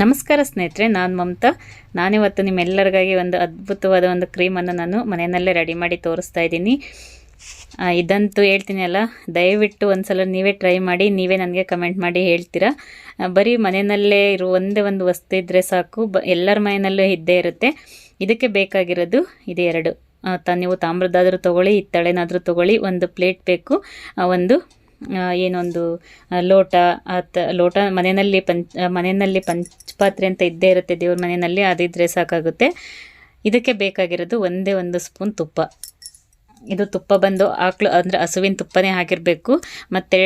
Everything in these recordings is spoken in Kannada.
ನಮಸ್ಕಾರ ಸ್ನೇಹಿತರೆ, ನಾನು ಮಮತಾ. ನಾನಿವತ್ತು ನಿಮ್ಮೆಲ್ಲರಿಗಾಗಿ ಒಂದು ಅದ್ಭುತವಾದ ಒಂದು ಕ್ರೀಮನ್ನು ನಾನು ಮನೆಯಲ್ಲೇ ರೆಡಿ ಮಾಡಿ ತೋರಿಸ್ತಾ ಇದ್ದೀನಿ. ಇದಂತೂ ಹೇಳ್ತೀನಿ ಅಲ್ಲ, ದಯವಿಟ್ಟು ಒಂದ್ಸಲ ನೀವೇ ಟ್ರೈ ಮಾಡಿ, ನೀವೇ ನನಗೆ ಕಮೆಂಟ್ ಮಾಡಿ ಹೇಳ್ತೀರಾ? ಬರೀ ಮನೆಯಲ್ಲೇ ಇರೋ ಒಂದೇ ಒಂದು ವಸ್ತು ಇದ್ದರೆ ಸಾಕು, ಬ, ಎಲ್ಲರ ಮನೆಯಲ್ಲೂ ಇದ್ದೇ ಇರುತ್ತೆ. ಇದಕ್ಕೆ ಬೇಕಾಗಿರೋದು ಇದೆ ಎರಡು. ತ, ನೀವು ತಾಮ್ರದಾದರೂ ತೊಗೊಳ್ಳಿ, ಹಿತ್ತಳೆನಾದರೂ ತೊಗೊಳ್ಳಿ, ಒಂದು ಪ್ಲೇಟ್ ಬೇಕು. ಒಂದು ಏನೊಂದು ಲೋಟ, ಅತ್, ಲೋಟ ಮನೆಯಲ್ಲಿ ಪಂಚ ಮನೆಯಲ್ಲಿ ಪಂಚಪಾತ್ರೆ ಅಂತ ಇದ್ದೇ ಇರುತ್ತೆ ದೇವ್ರ ಮನೆಯಲ್ಲಿ ಅದಿದ್ದರೆ ಸಾಕಾಗುತ್ತೆ. ಇದಕ್ಕೆ ಬೇಕಾಗಿರೋದು ಒಂದೇ ಒಂದು ಸ್ಪೂನ್ ತುಪ್ಪ. ಇದು ತುಪ್ಪ ಬಂದು ಆಕಳು, ಅಂದರೆ ಹಸುವಿನ ತುಪ್ಪನೇ ಹಾಕಿರಬೇಕು. ಮತ್ತು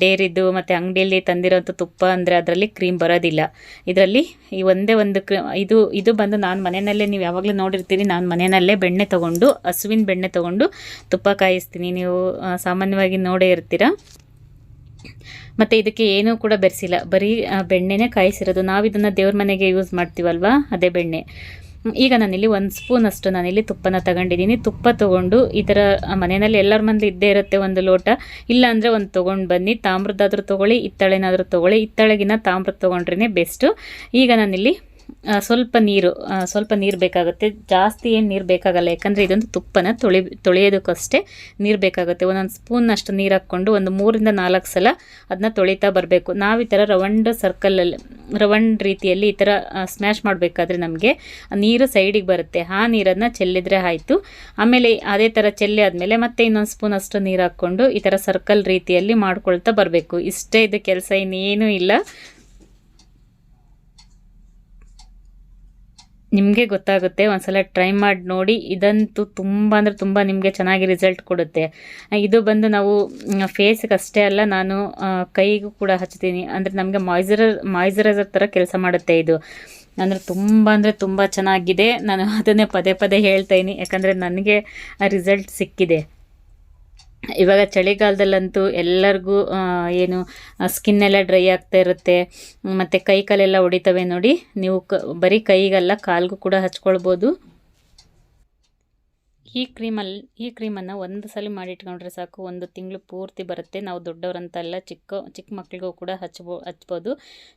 ಡೇರಿದ್ದು ಮತ್ತು ಅಂಗಡಿಯಲ್ಲಿ ತಂದಿರೋಂಥ ತುಪ್ಪ ಅಂದರೆ ಅದರಲ್ಲಿ ಕ್ರೀಮ್ ಬರೋದಿಲ್ಲ. ಇದರಲ್ಲಿ ಈ ಒಂದೇ ಒಂದು ಇದು ಇದು ಬಂದು ನಾನು ಮನೆಯಲ್ಲೇ, ನೀವು ಯಾವಾಗಲೂ ನೋಡಿರ್ತೀರಿ, ನಾನು ಮನೆಯಲ್ಲೇ ಬೆಣ್ಣೆ ತೊಗೊಂಡು, ಹಸುವಿನ ಬೆಣ್ಣೆ ತೊಗೊಂಡು ತುಪ್ಪ ಕಾಯಿಸ್ತೀನಿ. ನೀವು ಸಾಮಾನ್ಯವಾಗಿ ನೋಡೇ ಇರ್ತೀರ? ಮತ್ತು ಇದಕ್ಕೆ ಏನೂ ಕೂಡ ಬೆರೆಸಿಲ್ಲ. ಬರೀ ಬೆಣ್ಣೆನೇ ಕಾಯಿಸಿರೋದು. ನಾವು ಇದನ್ನು ದೇವ್ರ ಮನೆಗೆ ಯೂಸ್ ಮಾಡ್ತೀವಲ್ವ? ಅದೇ ಬೆಣ್ಣೆ. ಈಗ ನಾನಿಲ್ಲಿ ಒಂದು ಸ್ಪೂನ್ ಅಷ್ಟು ನಾನಿಲ್ಲಿ ತುಪ್ಪನ ತಗೊಂಡಿದ್ದೀನಿ. ತುಪ್ಪ ತೊಗೊಂಡು ಈ ಥರ ಮನೆಯಲ್ಲಿ ಎಲ್ಲರ ಮನೇಲಿ ಇದ್ದೇ ಇರುತ್ತೆ ಒಂದು ಲೋಟ. ಇಲ್ಲ ಅಂದರೆ ಒಂದು ತೊಗೊಂಡು ಬನ್ನಿ. ತಾಮ್ರದ್ದಾದರೂ ತೊಗೊಳ್ಳಿ, ಹಿತ್ತಳೆನಾದರೂ ತೊಗೊಳ್ಳಿ. ಇತ್ತಳೆಗಿನ ತಾಮ್ರದ ತೊಗೊಂಡ್ರೇ ಬೆಸ್ಟು ಈಗ ನಾನಿಲ್ಲಿ ಸ್ವಲ್ಪ ನೀರು ಸ್ವಲ್ಪ ನೀರು ಬೇಕಾಗುತ್ತೆ. ಜಾಸ್ತಿ ಏನು ನೀರು ಬೇಕಾಗಲ್ಲ, ಯಾಕಂದರೆ ಇದೊಂದು ತುಪ್ಪನ ತೊಳಿ ತೊಳೆಯೋದಕ್ಕಷ್ಟೇ ನೀರು ಬೇಕಾಗುತ್ತೆ. ಒಂದೊಂದು ಸ್ಪೂನಷ್ಟು ನೀರು ಹಾಕ್ಕೊಂಡು ಒಂದು ಮೂರಿಂದ ನಾಲ್ಕು ಸಲ ಅದನ್ನ ತೊಳಿತಾ ಬರಬೇಕು. ನಾವು ಈ ಥರ ರವಂಡ್ ಸರ್ಕಲಲ್ಲಿ ರವಂಡ್ ರೀತಿಯಲ್ಲಿ ಈ ಥರ ಸ್ಮ್ಯಾಶ್ ಮಾಡಬೇಕಾದ್ರೆ ನಮಗೆ ನೀರು ಸೈಡಿಗೆ ಬರುತ್ತೆ. ಆ ನೀರನ್ನು ಚೆಲ್ಲಿದ್ರೆ ಆಯಿತು. ಆಮೇಲೆ ಅದೇ ಥರ ಚೆಲ್ಲಿ ಆದಮೇಲೆ ಮತ್ತೆ ಇನ್ನೊಂದು ಸ್ಪೂನ್ ಅಷ್ಟು ನೀರು ಹಾಕ್ಕೊಂಡು ಈ ಥರ ಸರ್ಕಲ್ ರೀತಿಯಲ್ಲಿ ಮಾಡ್ಕೊಳ್ತಾ ಬರಬೇಕು. ಇಷ್ಟೇ ಇದು ಕೆಲಸ, ಇನ್ನೇನೂ ಇಲ್ಲ. ನಿಮಗೆ ಗೊತ್ತಾಗುತ್ತೆ, ಒಂದ್ಸಲ ಟ್ರೈ ಮಾಡಿ ನೋಡಿ. ಇದಂತೂ ತುಂಬ ಅಂದರೆ ತುಂಬ ನಿಮಗೆ ಚೆನ್ನಾಗಿ ರಿಸಲ್ಟ್ ಕೊಡುತ್ತೆ. ಇದು ಬಂದು ನಾವು ಫೇಸ್ಗೆ ಅಷ್ಟೇ ಅಲ್ಲ, ನಾನು ಕೈಗೂ ಕೂಡ ಹಚ್ತೀನಿ. ಅಂದರೆ ನಮಗೆ ಮಾಯ್ಸರ ಮಾಯ್ಸರೈಸರ್ ಥರ ಕೆಲಸ ಮಾಡುತ್ತೆ ಇದು. ಅಂದರೆ ತುಂಬ ಅಂದರೆ ತುಂಬ ಚೆನ್ನಾಗಿದೆ. ನಾನು ಅದನ್ನೇ ಪದೇ ಪದೇ ಹೇಳ್ತಾ ಇದ್ದೀನಿ ಯಾಕಂದರೆ ನನಗೆ ರಿಸಲ್ಟ್ ಸಿಕ್ಕಿದೆ. ಇವಾಗ ಚಳಿಗಾಲದಲ್ಲಂತೂ ಎಲ್ಲರಿಗೂ ಏನು ಸ್ಕಿನ್ ಎಲ್ಲ ಡ್ರೈ ಆಗ್ತಾ ಇರುತ್ತೆ. ಮತ್ತು ಕೈ ಕಾಲೆಲ್ಲ ಹೊಡಿತವೆ ನೋಡಿ. ನೀವು ಕ, ಬರೀ ಕೈಗಲ್ಲ, ಕಾಲಿಗೂ ಕೂಡ ಹಚ್ಕೊಳ್ಬೋದು. ಈ ಕ್ರೀಮಲ್ಲಿ ಈ ಕ್ರೀಮನ್ನು ಒಂದು ಸಲ ಮಾಡಿಟ್ಕೊಂಡ್ರೆ ಸಾಕು. ಒಂದು ತಿಂಗಳು ಪೂರ್ತಿ ಬರುತ್ತೆ. ನಾವು ದೊಡ್ಡವರಂತಲ್ಲ, ಚಿಕ್ಕ ಚಿಕ್ಕ ಮಕ್ಕಳಿಗೂ ಕೂಡ ಹಚ್ಬೋ, ಹಚ್ಬೋದು.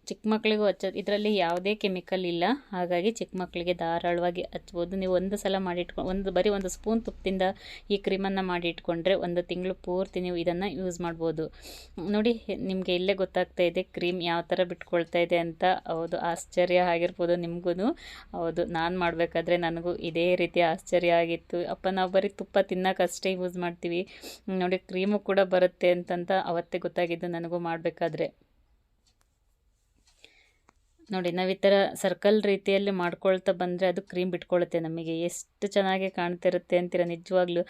ಚಿಕ್ಕ ಮಕ್ಕಳಿಗೂ ಹಚ್ಚ, ಇದರಲ್ಲಿ ಯಾವುದೇ ಕೆಮಿಕಲ್ ಇಲ್ಲ. ಹಾಗಾಗಿ ಚಿಕ್ಕ ಮಕ್ಕಳಿಗೆ ಧಾರಾಳವಾಗಿ ಹಚ್ಬೋದು. ನೀವು ಒಂದು ಸಲ ಮಾಡಿಟ್ಕೊಂಡು ಒಂದು, ಬರೀ ಒಂದು ಸ್ಪೂನ್ ತುಪ್ಪದಿಂದ ಈ ಕ್ರೀಮನ್ನು ಮಾಡಿ ಇಟ್ಕೊಂಡ್ರೆ ಒಂದು ತಿಂಗಳು ಪೂರ್ತಿ ನೀವು ಇದನ್ನು ಯೂಸ್ ಮಾಡ್ಬೋದು. ನೋಡಿ, ನಿಮಗೆ ಇಲ್ಲೇ ಗೊತ್ತಾಗ್ತಾ ಇದೆ ಕ್ರೀಮ್ ಯಾವ ಥರ ಬಿಟ್ಕೊಳ್ತಾ ಇದೆ ಅಂತ. ಹೌದು, ಆಶ್ಚರ್ಯ ಆಗಿರ್ಬೋದು ನಿಮಗೂ ಹೌದು, ನಾನು ಮಾಡಬೇಕಾದ್ರೆ ನನಗೂ ಇದೇ ರೀತಿ ಆಶ್ಚರ್ಯ ಆಗಿತ್ತು. ಅಪ್ಪ ನಾವು ಬರೀ ತುಪ್ಪ ತಿನ್ನೋಕ್ಕಷ್ಟೇ ಯೂಸ್ ಮಾಡ್ತೀವಿ. ನೋಡಿ ಕ್ರೀಮು ಕೂಡ ಬರುತ್ತೆ ಅಂತಂತ ಅವತ್ತೇ ಗೊತ್ತಾಗಿದ್ದು ನನಗೂ ಮಾಡಬೇಕಾದ್ರೆ. ನೋಡಿ, ನಾವು ಈ ಥರ ಸರ್ಕಲ್ ರೀತಿಯಲ್ಲಿ ಮಾಡ್ಕೊಳ್ತಾ ಬಂದರೆ ಅದು ಕ್ರೀಮ್ ಬಿಟ್ಕೊಳ್ಳುತ್ತೆ ನಮಗೆ. ಎಷ್ಟು ಚೆನ್ನಾಗಿ ಕಾಣ್ತಿರುತ್ತೆ ಅಂತೀರ ನಿಜವಾಗ್ಲೂ.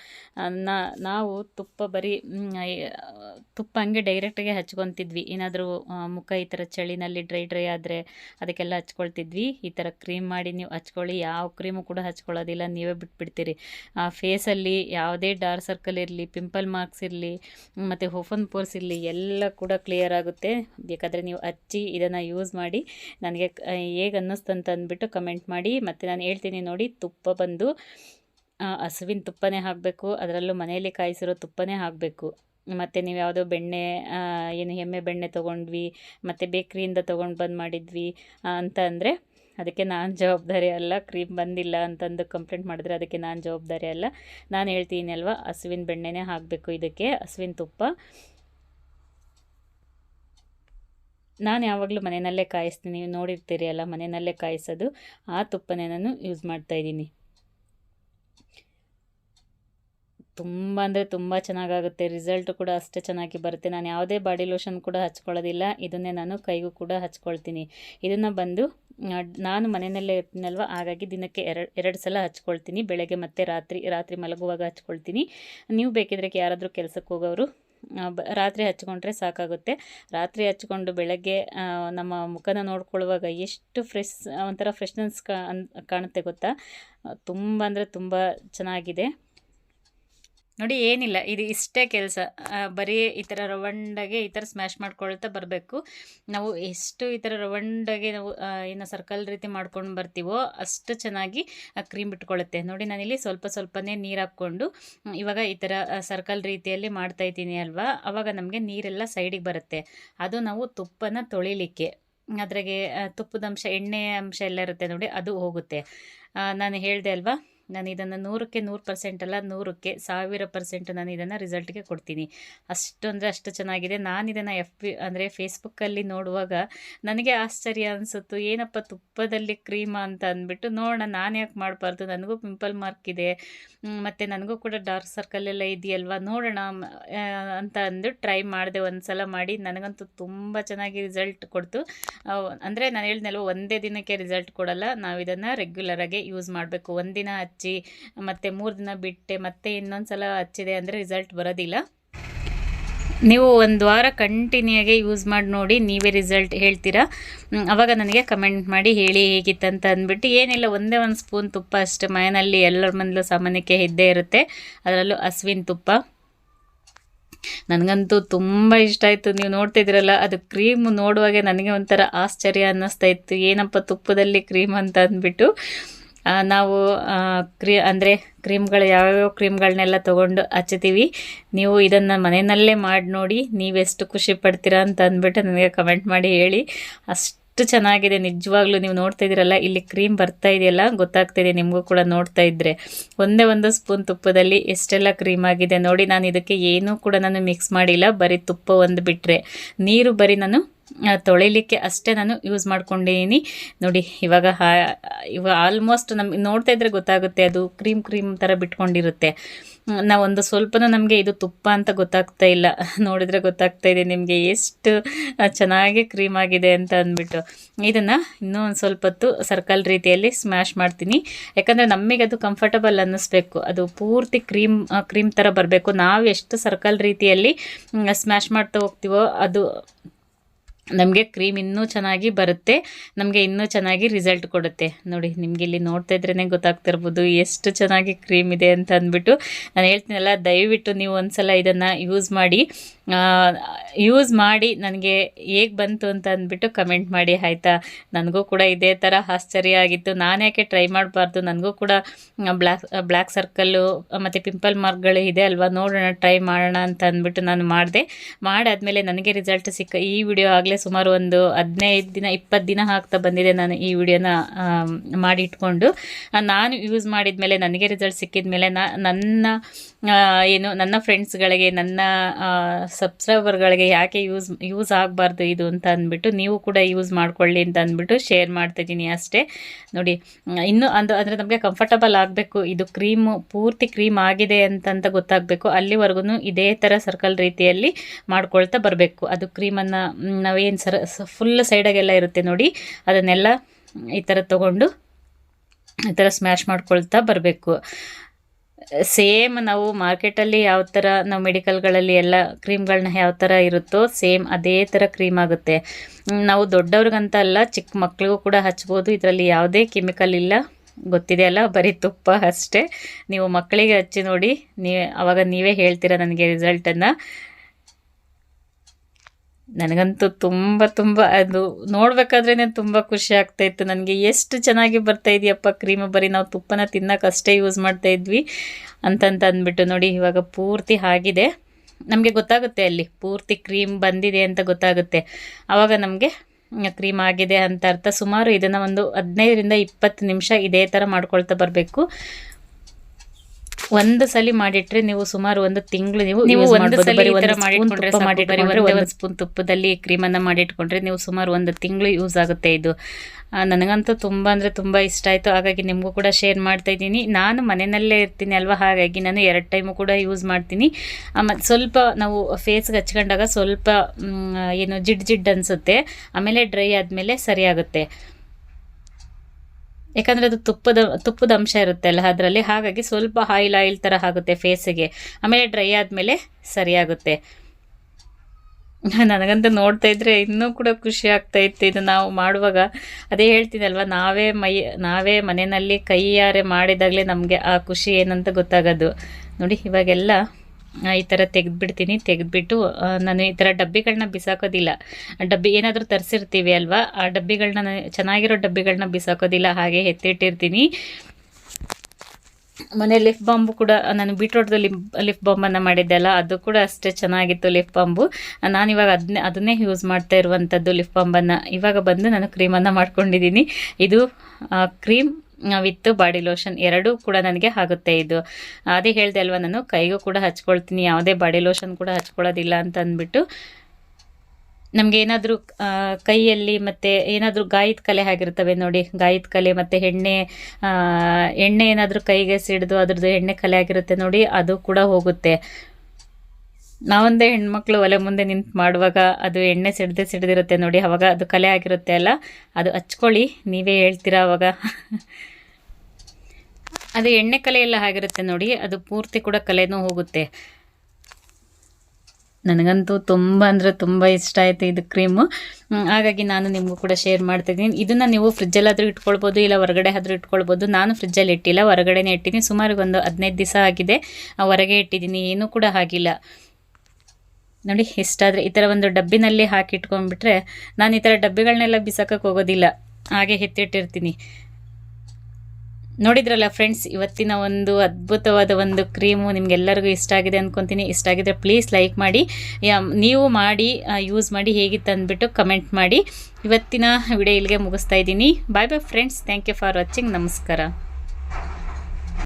ನಾವು ತುಪ್ಪ ಬರೀ ತುಪ್ಪ ಹಂಗೆ ಡೈರೆಕ್ಟಾಗಿ ಹಚ್ಕೊತಿದ್ವಿ. ಏನಾದರೂ ಮುಖ ಈ ಥರ ಚಳಿನಲ್ಲಿ ಡ್ರೈ ಡ್ರೈ ಆದರೆ ಅದಕ್ಕೆಲ್ಲ ಹಚ್ಕೊಳ್ತಿದ್ವಿ. ಈ ಥರ ಕ್ರೀಮ್ ಮಾಡಿ ನೀವು ಹಚ್ಕೊಳ್ಳಿ. ಯಾವ ಕ್ರೀಮು ಕೂಡ ಹಚ್ಕೊಳ್ಳೋದಿಲ್ಲ. ನೀವೇ ಬಿಟ್ಬಿಡ್ತೀರಿ. ಆ ಫೇಸಲ್ಲಿ ಯಾವುದೇ ಡಾರ್ಕ್ ಸರ್ಕಲ್ ಇರಲಿ ಪಿಂಪಲ್ ಮಾರ್ಕ್ಸ್ ಇರಲಿ, ಮತ್ತು ಹೊಫನ್ ಪೋರ್ಸ್ ಇರಲಿ, ಎಲ್ಲ ಕೂಡ ಕ್ಲಿಯರ್ ಆಗುತ್ತೆ. ಬೇಕಾದರೆ ನೀವು ಹಚ್ಚಿ ಇದನ್ನು ಯೂಸ್ ಮಾಡಿ ನನಗೆ ಹೇಗೆ ಅನ್ನಿಸ್ತಂತ ಅಂದ್ಬಿಟ್ಟು ಕಮೆಂಟ್ ಮಾಡಿ. ಮತ್ತು ನಾನು ಹೇಳ್ತೀನಿ ನೋಡಿ, ತುಪ್ಪ ಬಂದು ಹಸುವಿನ ತುಪ್ಪನೇ ಹಾಕಬೇಕು. ಅದರಲ್ಲೂ ಮನೆಯಲ್ಲಿ ಕಾಯಿಸಿರೋ ತುಪ್ಪನೇ ಹಾಕಬೇಕು. ಮತ್ತು ನೀವು ಯಾವುದೋ ಬೆಣ್ಣೆ ಏನು ಎಮ್ಮೆ ಬೆಣ್ಣೆ ತೊಗೊಂಡ್ವಿ, ಮತ್ತು ಬೇಕ್ರಿಯಿಂದ ತೊಗೊಂಡು ಬಂದು ಮಾಡಿದ್ವಿ ಅಂತ ಅಂದರೆ ಅದಕ್ಕೆ ನಾನು ಜವಾಬ್ದಾರಿ ಅಲ್ಲ. ಕ್ರೀಮ್ ಬಂದಿಲ್ಲ ಅಂತಂದು ಕಂಪ್ಲೇಂಟ್ ಮಾಡಿದ್ರೆ ಅದಕ್ಕೆ ನಾನು ಜವಾಬ್ದಾರಿ ಅಲ್ಲ. ನಾನು ಹೇಳ್ತೀನಿ ಅಲ್ವಾ, ಹಸುವಿನ ಬೆಣ್ಣೆನೇ ಹಾಕಬೇಕು ಇದಕ್ಕೆ, ಹಸುವಿನ ತುಪ್ಪ. ನಾನು ಯಾವಾಗಲೂ ಮನೆಯಲ್ಲೇ ಕಾಯಿಸ್ತೀನಿ. ನೀವು ನೋಡಿರ್ತೀರಿ ಅಲ್ಲ ಮನೆಯಲ್ಲೇ ಕಾಯಿಸೋದು. ಆ ತುಪ್ಪನೇ ನಾನು ಯೂಸ್ ಮಾಡ್ತಾಯಿದ್ದೀನಿ ತುಂಬ ಅಂದರೆ ತುಂಬ ಚೆನ್ನಾಗಾಗುತ್ತೆ. ರಿಸಲ್ಟ್ ಕೂಡ ಅಷ್ಟೇ ಚೆನ್ನಾಗಿ ಬರುತ್ತೆ. ನಾನು ಯಾವುದೇ ಬಾಡಿ ಲೋಷನ್ ಕೂಡ ಹಚ್ಕೊಳ್ಳೋದಿಲ್ಲ. ಇದನ್ನೇ ನಾನು ಕೈಗೂ ಕೂಡ ಹಚ್ಕೊಳ್ತೀನಿ. ಇದನ್ನು ಬಂದು ನಾನು ಮನೆಯಲ್ಲೇ ಇರ್ತೀನಲ್ವ? ಹಾಗಾಗಿ ದಿನಕ್ಕೆ ಎರಡು ಎರಡು ಸಲ ಹಚ್ಕೊಳ್ತೀನಿ. ಬೆಳಗ್ಗೆ ಮತ್ತು ರಾತ್ರಿ ರಾತ್ರಿ ಮಲಗುವಾಗ ಹಚ್ಕೊಳ್ತೀನಿ. ನೀವು ಬೇಕಿದ್ರೆ ಯಾರಾದರೂ ಕೆಲಸಕ್ಕೆ ಹೋಗೋರು ರಾತ್ರಿ ಹಚ್ಕೊಂಡ್ರೆ ಸಾಕಾಗುತ್ತೆ. ರಾತ್ರಿ ಹಚ್ಕೊಂಡು ಬೆಳಗ್ಗೆ ನಮ್ಮ ಮುಖನ ನೋಡ್ಕೊಳ್ಳುವಾಗ ಎಷ್ಟು ಫ್ರೆಶ್, ಒಂಥರ ಫ್ರೆಶ್ನೆಸ್ ಕಾಣುತ್ತೆ ಗೊತ್ತಾ? ತುಂಬ ಅಂದರೆ ತುಂಬ ಚೆನ್ನಾಗಿದೆ. ನೋಡಿ, ಏನಿಲ್ಲ. ಇದು ಇಷ್ಟೇ ಕೆಲಸ. ಬರೀ ಈ ಥರ ರವಂಡಾಗೆ ಈ ಥರ ಸ್ಮ್ಯಾಶ್ ಮಾಡ್ಕೊಳ್ತಾ ಬರಬೇಕು. ನಾವು ಎಷ್ಟು ಈ ಥರ ರವಂಡಾಗೆ ನಾವು ಏನು ಸರ್ಕಲ್ ರೀತಿ ಮಾಡ್ಕೊಂಡು ಬರ್ತೀವೋ ಅಷ್ಟು ಚೆನ್ನಾಗಿ ಕ್ರೀಮ್ ಇಟ್ಕೊಳ್ಳುತ್ತೆ ನೋಡಿ, ನಾನಿಲ್ಲಿ ಸ್ವಲ್ಪ ಸ್ವಲ್ಪನೇ ನೀರು ಹಾಕ್ಕೊಂಡು ಇವಾಗ ಈ ಥರ ಸರ್ಕಲ್ ರೀತಿಯಲ್ಲಿ ಮಾಡ್ತಾ ಇದ್ದೀನಿ ಅಲ್ವಾ? ಆವಾಗ ನಮಗೆ ನೀರೆಲ್ಲ ಸೈಡಿಗೆ ಬರುತ್ತೆ. ಅದು ನಾವು ತುಪ್ಪನ ತೊಳಿಲಿಕ್ಕೆ. ಅದ್ರಾಗೆ ತುಪ್ಪದ ಅಂಶ ಎಣ್ಣೆ ಅಂಶ ಎಲ್ಲ ಇರುತ್ತೆ ನೋಡಿ, ಅದು ಹೋಗುತ್ತೆ. ನಾನು ಹೇಳಿದೆ ಅಲ್ವಾ? ನಾನು ಇದನ್ನು ನೂರಕ್ಕೆ ನೂರು ಪರ್ಸೆಂಟ್ ಅಲ್ಲ, ನೂರಕ್ಕೆ ಸಾವಿರ ಪರ್ಸೆಂಟ್ ನಾನು ಇದನ್ನು ರಿಸಲ್ಟ್ಗೆ ಕೊಡ್ತೀನಿ. ಅಷ್ಟು ಅಂದರೆ ಅಷ್ಟು ಚೆನ್ನಾಗಿದೆ. ನಾನು ಇದನ್ನು ಎಫ್ ಬಿ ಅಂದರೆ ಫೇಸ್ಬುಕ್ಕಲ್ಲಿ ನೋಡುವಾಗ ನನಗೆ ಆಶ್ಚರ್ಯ ಅನಿಸುತ್ತು. ಏನಪ್ಪ ತುಪ್ಪದಲ್ಲಿ ಕ್ರೀಮ ಅಂತ ಅಂದ್ಬಿಟ್ಟು, ನೋಡೋಣ ನಾನು ಯಾಕೆ ಮಾಡಬಾರ್ದು? ನನಗೂ ಪಿಂಪಲ್ ಮಾರ್ಕ್ ಇದೆ. ಮತ್ತು ನನಗೂ ಕೂಡ ಡಾರ್ಕ್ ಸರ್ಕಲ್ ಎಲ್ಲ ಇದೆಯಲ್ವಾ? ನೋಡೋಣ ಅಂತ ಅಂದು ಟ್ರೈ ಮಾಡಿದೆ. ಒಂದು ಸಲ ಮಾಡಿ ನನಗಂತೂ ತುಂಬ ಚೆನ್ನಾಗಿ ರಿಸಲ್ಟ್ ಕೊಡ್ತು. ಅಂದರೆ ನಾನು ಹೇಳಿದ್ನಲ್ವ, ಒಂದೇ ದಿನಕ್ಕೆ ರಿಸಲ್ಟ್ ಕೊಡಲ್ಲ. ನಾವು ಇದನ್ನು ರೆಗ್ಯುಲರಾಗಿ ಯೂಸ್ ಮಾಡಬೇಕು. ಒಂದಿನ ಹಚ್ಚಿ, ಮತ್ತು ಮೂರು ದಿನ ಬಿಟ್ಟೆ ಮತ್ತೆ ಇನ್ನೊಂದು ಸಲ ಹಚ್ಚಿದೆ ಅಂದರೆ ರಿಸಲ್ಟ್ ಬರೋದಿಲ್ಲ. ನೀವು ಒಂದು ವಾರ ಕಂಟಿನ್ಯೂಗೆ ಯೂಸ್ ಮಾಡಿ ನೋಡಿ, ನೀವೇ ರಿಸಲ್ಟ್ ಹೇಳ್ತೀರಾ? ಅವಾಗ ನನಗೆ ಕಮೆಂಟ್ ಮಾಡಿ ಹೇಳಿ ಹೇಗಿತ್ತಂತ ಅಂದ್ಬಿಟ್ಟು, ಏನಿಲ್ಲ, ಒಂದೇ ಒಂದು ಸ್ಪೂನ್ ತುಪ್ಪ ಅಷ್ಟೇ. ಮನೆಯಲ್ಲಿ ಎಲ್ಲರ ಮನೇಲೂ ಸಾಮಾನ್ಯಕ್ಕೆ ಇದ್ದೇ ಇರುತ್ತೆ. ಅದರಲ್ಲೂ ಹಸುವಿನ ತುಪ್ಪ. ನನಗಂತೂ ತುಂಬ ಇಷ್ಟ ಆಯಿತು. ನೀವು ನೋಡ್ತಿದ್ದೀರಲ್ಲ, ಅದು ಕ್ರೀಮ್ ನೋಡುವಾಗೆ ನನಗೆ ಒಂಥರ ಆಶ್ಚರ್ಯ ಅನ್ನಿಸ್ತಾ ಇತ್ತು. ಏನಪ್ಪ ತುಪ್ಪದಲ್ಲಿ ಕ್ರೀಮ್ ಅಂತ ಅಂದ್ಬಿಟ್ಟು. ನಾವು ಕ್ರಿ, ಅಂದರೆ ಕ್ರೀಮ್ಗಳು ಯಾವ್ಯಾವ ಕ್ರೀಮ್ಗಳನ್ನೆಲ್ಲ ತೊಗೊಂಡು ಹಚ್ತೀವಿ ನೀವು ಇದನ್ನು ಮನೆಯಲ್ಲೇ ಮಾಡಿ ನೋಡಿ, ನೀವೆಷ್ಟು ಖುಷಿ ಪಡ್ತೀರಾ ಅಂತ ಅಂದ್ಬಿಟ್ಟು ನನಗೆ ಕಮೆಂಟ್ ಮಾಡಿ ಹೇಳಿ. ಅಷ್ಟು ಚೆನ್ನಾಗಿದೆ, ನಿಜವಾಗ್ಲೂ ನೀವು ನೋಡ್ತಾ ಇದ್ದೀರಲ್ಲ, ಇಲ್ಲಿ ಕ್ರೀಮ್ ಬರ್ತಾ ಇದೆಯಲ್ಲ ಗೊತ್ತಾಗ್ತಿದೆ ನಿಮಗೂ ಕೂಡ ನೋಡ್ತಾ ಇದ್ದರೆ ಒಂದೇ ಒಂದು ಸ್ಪೂನ್ ತುಪ್ಪದಲ್ಲಿ ಎಷ್ಟೆಲ್ಲ ಕ್ರೀಮ್ ಆಗಿದೆ ನೋಡಿ, ನಾನು ಇದಕ್ಕೆ ಏನೂ ಕೂಡ ನಾನು ಮಿಕ್ಸ್ ಮಾಡಿಲ್ಲ, ಬರೀ ತುಪ್ಪ ಒಂದು ಬಿಟ್ಟರೆ ನೀರು ಬರೀ ನಾನು ತೊಳಿಲಿಕ್ಕೆ ಅಷ್ಟೇ ನಾನು ಯೂಸ್ ಮಾಡ್ಕೊಂಡಿದ್ದೀನಿ ನೋಡಿ ಇವಾಗ ಇವಾಗ ಆಲ್ಮೋಸ್ಟ್ ನಮ್ಗೆ ನೋಡ್ತಾ ಇದ್ರೆ ಗೊತ್ತಾಗುತ್ತೆ ಅದು ಕ್ರೀಮ್ ಕ್ರೀಮ್ ಥರ ಬಿಟ್ಕೊಂಡಿರುತ್ತೆ. ಮ್, ನಾವು ಒಂದು ಸ್ವಲ್ಪನೂ ನಮಗೆ ಇದು ತುಪ್ಪ ಅಂತ ಗೊತ್ತಾಗ್ತಾ ಇಲ್ಲ. ನೋಡಿದ್ರೆ ಗೊತ್ತಾಗ್ತಾ ಇದೆ ನಿಮಗೆ ಎಷ್ಟು ಚೆನ್ನಾಗಿ ಕ್ರೀಮ್ ಆಗಿದೆ ಅಂತ ಅಂದ್ಬಿಟ್ಟು. ಇದನ್ನು ಇನ್ನೂ ಒಂದು ಸ್ವಲ್ಪ ಹೊತ್ತು ಸರ್ಕಲ್ ರೀತಿಯಲ್ಲಿ ಸ್ಮ್ಯಾಶ್ ಮಾಡ್ತೀನಿ. ಯಾಕಂದರೆ ನಮಗೆ ಅದು ಕಂಫರ್ಟಬಲ್ ಅನ್ನಿಸ್ಬೇಕು. ಅದು ಪೂರ್ತಿ ಕ್ರೀಮ್ ಕ್ರೀಮ್ ಥರ ಬರಬೇಕು. ನಾವು ಎಷ್ಟು ಸರ್ಕಲ್ ರೀತಿಯಲ್ಲಿ ಸ್ಮ್ಯಾಶ್ ಮಾಡ್ತಾ ಹೋಗ್ತೀವೋ ಅದು ನಮಗೆ ಕ್ರೀಮ್ ಇನ್ನೂ ಚೆನ್ನಾಗಿ ಬರುತ್ತೆ, ನಮಗೆ ಇನ್ನೂ ಚೆನ್ನಾಗಿ ರಿಸಲ್ಟ್ ಕೊಡುತ್ತೆ. ನೋಡಿ, ನಿಮಗೆ ಇಲ್ಲಿ ನೋಡ್ತಾ ಇದ್ರೇ ಗೊತ್ತಾಗ್ತಿರ್ಬೋದು ಎಷ್ಟು ಚೆನ್ನಾಗಿ ಕ್ರೀಮ್ ಇದೆ ಅಂತ ಅಂದ್ಬಿಟ್ಟು. ನಾನು ಹೇಳ್ತೀನಲ್ಲ, ದಯವಿಟ್ಟು ನೀವು ಒಂದ್ಸಲ ಇದನ್ನು ಯೂಸ್ ಮಾಡಿ ಯೂಸ್ ಮಾಡಿ ನನಗೆ ಹೇಗೆ ಬಂತು ಅಂತ ಅಂದ್ಬಿಟ್ಟು ಕಮೆಂಟ್ ಮಾಡಿ, ಆಯಿತಾ? ನನಗೂ ಕೂಡ ಇದೇ ಥರ ಆಶ್ಚರ್ಯ ಆಗಿತ್ತು. ನಾನು ಯಾಕೆ ಟ್ರೈ ಮಾಡಬಾರ್ದು? ನನಗೂ ಕೂಡ ಬ್ಲ್ಯಾಕ್ ಬ್ಲ್ಯಾಕ್ ಸರ್ಕಲ್ಲು ಮತ್ತು ಪಿಂಪಲ್ ಮಾರ್ಕ್ಗಳು ಇದೆ ಅಲ್ವಾ? ನೋಡೋಣ ಟ್ರೈ ಮಾಡೋಣ ಅಂತ ಅಂದ್ಬಿಟ್ಟು ನಾನು ಮಾಡಿದೆ. ಮಾಡಾದಮೇಲೆ ನನಗೆ ರಿಸಲ್ಟ್ ಸಿಕ್ಕ ಈ ವಿಡಿಯೋ ಆಗಲೇ ಸುಮಾರು ಒಂದು ಹದಿನೈದು ದಿನ, ಇಪ್ಪತ್ತು ದಿನ ಆಗ್ತಾ ಬಂದಿದೆ ನಾನು ಈ ವಿಡಿಯೋನ ಮಾಡಿ ಇಟ್ಕೊಂಡು ನಾನು ಯೂಸ್ ಮಾಡಿದ ಮೇಲೆ ನನಗೆ ರಿಸಲ್ಟ್ ಸಿಕ್ಕಿದ ಮೇಲೆ ನನ್ನ ಏನು, ನನ್ನ ಫ್ರೆಂಡ್ಸ್ಗಳಿಗೆ ನನ್ನ ಸಬ್ಸ್ಕ್ರೈಬರ್ಗಳಿಗೆ ಯಾಕೆ ಯೂಸ್ ಯೂಸ್ ಆಗಬಾರ್ದು ಇದು ಅಂತ ಅಂದ್ಬಿಟ್ಟು, ನೀವು ಕೂಡ ಯೂಸ್ ಮಾಡ್ಕೊಳ್ಳಿ ಅಂತ ಅಂದ್ಬಿಟ್ಟು ಶೇರ್ ಮಾಡ್ತಿದ್ದೀನಿ ಅಷ್ಟೇ. ನೋಡಿ, ಇನ್ನು ಅಂದು, ಅಂದರೆ ನಮಗೆ ಕಂಫರ್ಟಬಲ್ ಆಗಬೇಕು. ಇದು ಕ್ರೀಮು ಪೂರ್ತಿ ಕ್ರೀಮ್ ಆಗಿದೆ ಅಂತಂತ ಗೊತ್ತಾಗಬೇಕು. ಅಲ್ಲಿವರೆಗೂ ಇದೇ ಥರ ಸರ್ಕಲ್ ರೀತಿಯಲ್ಲಿ ಮಾಡ್ಕೊಳ್ತಾ ಬರಬೇಕು. ಅದು ಕ್ರೀಮನ್ನು ನಾವೇನು ಸರ ಫುಲ್ ಸೈಡಾಗೆಲ್ಲ ಇರುತ್ತೆ ನೋಡಿ. ಅದನ್ನೆಲ್ಲ ಈ ಥರ ತೊಗೊಂಡು ಈ ಥರ ಸ್ಮ್ಯಾಶ್ ಮಾಡ್ಕೊಳ್ತಾ ಬರಬೇಕು. ಸೇಮ್ ನಾವು ಮಾರ್ಕೆಟಲ್ಲಿ ಯಾವ ಥರ ನಾವು ಮೆಡಿಕಲ್ಗಳಲ್ಲಿ ಎಲ್ಲ ಕ್ರೀಮ್ಗಳನ್ನ ಯಾವ ಥರ ಇರುತ್ತೋ ಸೇಮ್ ಅದೇ ಥರ ಕ್ರೀಮ್ ಆಗುತ್ತೆ. ನಾವು ದೊಡ್ಡವ್ರಿಗಂತ ಅಲ್ಲ, ಚಿಕ್ಕ ಮಕ್ಕಳಿಗೂ ಕೂಡ ಹಚ್ಬೋದು. ಇದರಲ್ಲಿ ಯಾವುದೇ ಕೆಮಿಕಲ್ ಇಲ್ಲ. ಗೊತ್ತಿದೆ ಅಲ್ಲ, ಬರೀ ತುಪ್ಪ ಅಷ್ಟೇ. ನೀವು ಮಕ್ಕಳಿಗೆ ಹಚ್ಚಿ ನೋಡಿ ನೀವೇ ಅವಾಗ ನೀವೇ ಹೇಳ್ತೀರಾ ನನಗೆ ರಿಸಲ್ಟನ್ನು ನನಗಂತೂ ತುಂಬ ತುಂಬ ಅದು ನೋಡಬೇಕಾದ್ರೇ ತುಂಬ ಖುಷಿ ಆಗ್ತಾಯಿತ್ತು ನನಗೆ ಎಷ್ಟು ಚೆನ್ನಾಗಿ ಬರ್ತಾ ಇದೆಯಪ್ಪ, ಕ್ರೀಮ್ ಬರೀ ನಾವು ತುಪ್ಪನ ತಿನ್ನೋಕ್ಕಷ್ಟೇ ಯೂಸ್ ಮಾಡ್ತಾ ಇದ್ವಿ ಅಂತಂತ ಅಂದ್ಬಿಟ್ಟು ನೋಡಿ ಇವಾಗ ಪೂರ್ತಿ ಆಗಿದೆ. ನಮಗೆ ಗೊತ್ತಾಗುತ್ತೆ ಅಲ್ಲಿ ಪೂರ್ತಿ ಕ್ರೀಮ್ ಬಂದಿದೆ ಅಂತ ಗೊತ್ತಾಗುತ್ತೆ. ಆವಾಗ ನಮಗೆ ಕ್ರೀಮ್ ಆಗಿದೆ ಅಂತ ಅರ್ಥ. ಸುಮಾರು ಇದನ್ನು ಒಂದು ಹದಿನೈದರಿಂದ ಇಪ್ಪತ್ತು ನಿಮಿಷ ಇದೇ ಥರ ಮಾಡ್ಕೊಳ್ತಾ ಬರಬೇಕು. ಒಂದು ಸಲ ಮಾಡಿಟ್ರೆ ನೀವು ಸುಮಾರು ಒಂದು ತಿಂಗಳು ನೀವು ನೀವು ಒಂದು ಸಲ ಈ ತರ ಮಾಡಿಟ್ಕೊಂಡ್ರೆ ಸ್ಪೂನ್ ತುಪ್ಪ ಸಾಕು. ಮಾಡಿಟ್ಕೊಂಡ್ರೆ ಒಂದು ಸ್ಪೂನ್ ತುಪ್ಪದಲ್ಲಿ ಕ್ರೀಮನ್ನು ಮಾಡಿಟ್ಕೊಂಡ್ರೆ ನೀವು ಸುಮಾರು ಒಂದು ತಿಂಗಳು ಯೂಸ್ ಆಗುತ್ತೆ ಇದು. ನನಗಂತೂ ತುಂಬ ಅಂದರೆ ತುಂಬ ಇಷ್ಟ ಆಯಿತು. ಹಾಗಾಗಿ ನಿಮಗೂ ಕೂಡ ಶೇರ್ ಮಾಡ್ತಾ ಇದ್ದೀನಿ. ನಾನು ಮನೆಯಲ್ಲೇ ಇರ್ತೀನಿ ಅಲ್ವಾ? ಹಾಗಾಗಿ ನಾನು ಎರಡು ಟೈಮು ಕೂಡ ಯೂಸ್ ಮಾಡ್ತೀನಿ. ಮತ್ತು ಸ್ವಲ್ಪ ನಾವು ಫೇಸ್ಗೆ ಹಚ್ಕೊಂಡಾಗ ಸ್ವಲ್ಪ ಏನು ಜಿಡ್ ಜಿಡ್ ಅನಿಸುತ್ತೆ. ಆಮೇಲೆ ಡ್ರೈ ಆದಮೇಲೆ ಸರಿ ಆಗುತ್ತೆ. ಯಾಕಂದರೆ ಅದು ತುಪ್ಪದ ತುಪ್ಪದ ಅಂಶ ಇರುತ್ತೆ ಅಲ್ಲ, ಅದರಲ್ಲಿ ಹಾಗಾಗಿ ಸ್ವಲ್ಪ ಆಯಿಲ್ ಆಯಿಲ್ ಥರ ಆಗುತ್ತೆ ಫೇಸಿಗೆ ಆಮೇಲೆ ಡ್ರೈ ಆದಮೇಲೆ ಸರಿಯಾಗುತ್ತೆ. ನನಗಂತೂ ನೋಡ್ತಾ ಇದ್ರೆ ಇನ್ನೂ ಕೂಡ ಖುಷಿ ಆಗ್ತಾ ಇತ್ತು ಇದು ನಾವು ಮಾಡುವಾಗ. ಅದೇ ಹೇಳ್ತೀನಲ್ವ, ನಾವೇ ಮೈ, ನಾವೇ ಮನೆಯಲ್ಲಿ ಕೈಯಾರೆ ಮಾಡಿದಾಗಲೇ ನಮಗೆ ಆ ಖುಷಿ ಏನಂತ ಗೊತ್ತಾಗೋದು. ನೋಡಿ, ಇವಾಗೆಲ್ಲ ಈ ಥರ ತೆಗೆದ್ಬಿಡ್ತೀನಿ, ತೆಗೆದ್ಬಿಟ್ಟು ನಾನು ಈ ಥರ ಡಬ್ಬಿಗಳನ್ನ ಬಿಸಾಕೋದಿಲ್ಲ. ಡಬ್ಬಿ ಏನಾದರೂ ತರಿಸಿರ್ತೀವಿ ಅಲ್ವಾ? ಆ ಡಬ್ಬಿಗಳನ್ನ ನಾನು ಚೆನ್ನಾಗಿರೋ ಡಬ್ಬಿಗಳನ್ನ ಬಿಸಾಕೋದಿಲ್ಲ, ಹಾಗೆ ಎತ್ತಿಟ್ಟಿರ್ತೀನಿ. ಮನೆ ಲಿಫ್ಟ್ ಬಾಂಬು ಕೂಡ, ನಾನು ಬೀಟ್ರೋಟ್ದು ಲಿಪ್ ಲಿಫ್ಟ್ ಬಾಂಬನ್ನು ಮಾಡಿದ್ದೆಲ್ಲ ಅದು ಕೂಡ ಅಷ್ಟೇ ಚೆನ್ನಾಗಿತ್ತು ಲಿಫ್ಟ್ ಬಾಂಬು. ನಾನು ಇವಾಗ ಅದನ್ನೇ ಅದನ್ನೇ ಯೂಸ್ ಮಾಡ್ತಾ ಇರುವಂಥದ್ದು ಲಿಫ್ಟ್ ಬಾಂಬನ್ನು. ಇವಾಗ ಬಂದು ನಾನು ಕ್ರೀಮನ್ನು ಮಾಡ್ಕೊಂಡಿದ್ದೀನಿ. ಇದು ಕ್ರೀಮ್ ವಿತ್ ಬಾಡಿ ಲೋಷನ್ ಎರಡೂ ಕೂಡ ನನಗೆ ಆಗುತ್ತೆ ಇದು. ಅದೇ ಹೇಳಿದೆ ಅಲ್ವಾ, ನಾನು ಕೈಗೂ ಕೂಡ ಹಚ್ಕೊಳ್ತೀನಿ, ಯಾವುದೇ ಬಾಡಿ ಲೋಷನ್ ಕೂಡ ಹಚ್ಕೊಳ್ಳೋದಿಲ್ಲ ಅಂತ ಅಂದ್ಬಿಟ್ಟು ನಮ್ಗೆ ಏನಾದರೂ ಕೈಯಲ್ಲಿ ಮತ್ತು ಏನಾದರೂ ಗಾಯದ ಕಲೆ ಆಗಿರ್ತವೆ ನೋಡಿ, ಗಾಯದ ಕಲೆ ಮತ್ತು ಎಣ್ಣೆ ಎಣ್ಣೆ ಏನಾದರೂ ಕೈಗೆ ಸಿಡಿದು ಅದ್ರದ್ದು ಎಣ್ಣೆ ಕಲೆ ಆಗಿರುತ್ತೆ ನೋಡಿ, ಅದು ಕೂಡ ಹೋಗುತ್ತೆ. ನಾವೊಂದೇ ಹೆಣ್ಮಕ್ಳು ಒಲೆ ಮುಂದೆ ನಿಂತು ಮಾಡುವಾಗ ಅದು ಎಣ್ಣೆ ಸಿಡ್ದೆ ಸಿಡ್ದಿರುತ್ತೆ ನೋಡಿ, ಅವಾಗ ಅದು ಕಲೆ ಆಗಿರುತ್ತೆ ಅಲ್ಲ? ಅದು ಹಚ್ಕೊಳ್ಳಿ, ನೀವೇ ಹೇಳ್ತೀರಾ ಅವಾಗ? ಅದು ಎಣ್ಣೆ ಕಲೆ ಎಲ್ಲ ಆಗಿರುತ್ತೆ ನೋಡಿ, ಅದು ಪೂರ್ತಿ ಕೂಡ ಕಲೆನೂ ಹೋಗುತ್ತೆ. ನನಗಂತೂ ತುಂಬ ಅಂದರೆ ತುಂಬ ಇಷ್ಟ ಆಯಿತು ಇದು ಕ್ರೀಮು ಹಾಗಾಗಿ ನಾನು ನಿಮಗೂ ಕೂಡ ಶೇರ್ ಮಾಡ್ತಿದ್ದೀನಿ. ಇದನ್ನು ನೀವು ಫ್ರಿಜ್ಜಲ್ಲಾದರೂ ಇಟ್ಕೊಳ್ಬೋದು, ಇಲ್ಲ ಹೊರಗಡೆ ಆದರೂ ಇಟ್ಕೊಳ್ಬೋದು. ನಾನು ಫ್ರಿಜ್ಜಲ್ಲಿ ಇಟ್ಟಿಲ್ಲ, ಹೊರಗಡೆನೇ ಇಟ್ಟಿದ್ದೀನಿ. ಸುಮಾರು ಒಂದು ಹದಿನೈದು ದಿವಸ ಆಗಿದೆ. ಹೊರಗೆ ಇಟ್ಟಿದ್ದೀನಿ, ಏನೂ ಕೂಡ ಆಗಿಲ್ಲ. ನೋಡಿ ಇಷ್ಟಾದರೆ ಈ ಥರ ಒಂದು ಡಬ್ಬಿನಲ್ಲಿ ಹಾಕಿಟ್ಕೊಂಡ್ಬಿಟ್ರೆ ನಾನು ಈ ಥರ ಡಬ್ಬಿಗಳನ್ನೆಲ್ಲ ಬಿಸಾಕಕ್ಕೆ ಹೋಗೋದಿಲ್ಲ. ಹಾಗೆ ಎತ್ತಿಟ್ಟಿರ್ತೀನಿ. ನೋಡಿದ್ರಲ್ಲ ಫ್ರೆಂಡ್ಸ್ ಇವತ್ತಿನ ಒಂದು ಅದ್ಭುತವಾದ ಒಂದು ಕ್ರೀಮು ನಿಮಗೆಲ್ಲರಿಗೂ ಇಷ್ಟ ಆಗಿದೆ ಅಂದ್ಕೊತೀನಿ ಇಷ್ಟ ಆಗಿದ್ರೆ ಪ್ಲೀಸ್ ಲೈಕ್ ಮಾಡಿ ನೀವು ಮಾಡಿ ಯೂಸ್ ಮಾಡಿ ಹೇಗಿತ್ತು ಅಂದ್ಬಿಟ್ಟು ಕಮೆಂಟ್ ಮಾಡಿ. ಇವತ್ತಿನ ವಿಡಿಯೋ ಇಲ್ಲಿಗೆ ಮುಗಿಸ್ತಾ ಇದ್ದೀನಿ. Bye bye friends thank you for watching ನಮಸ್ಕಾರ.